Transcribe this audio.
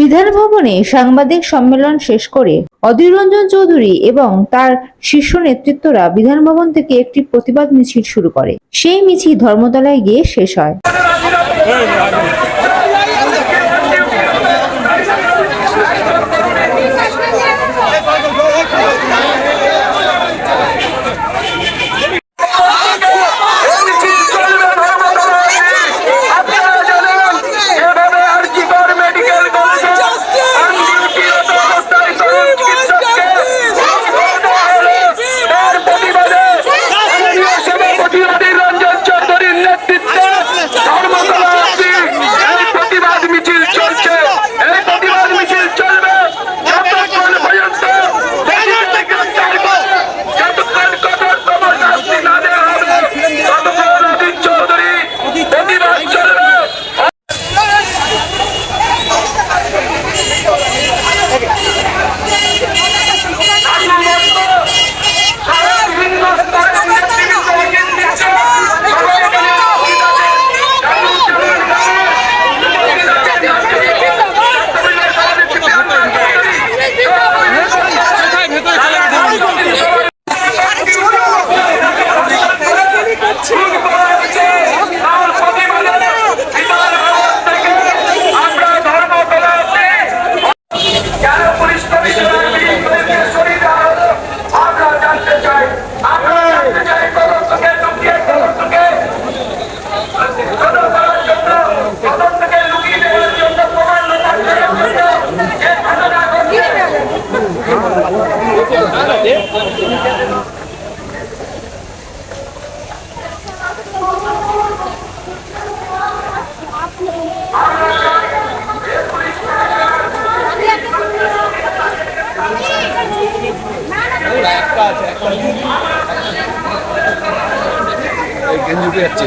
বিধান ভবনে সাংবাদিক সম্মেলন শেষ করে অধীর রঞ্জন চৌধুরী এবং তার শীর্ষ নেতৃত্বরা বিধান ভবন থেকে একটি প্রতিবাদ মিছিল শুরু করে। সেই মিছিল ধর্মতলায় গিয়ে শেষ হয়। গেঞ্জি পেয়ে যাচ্ছে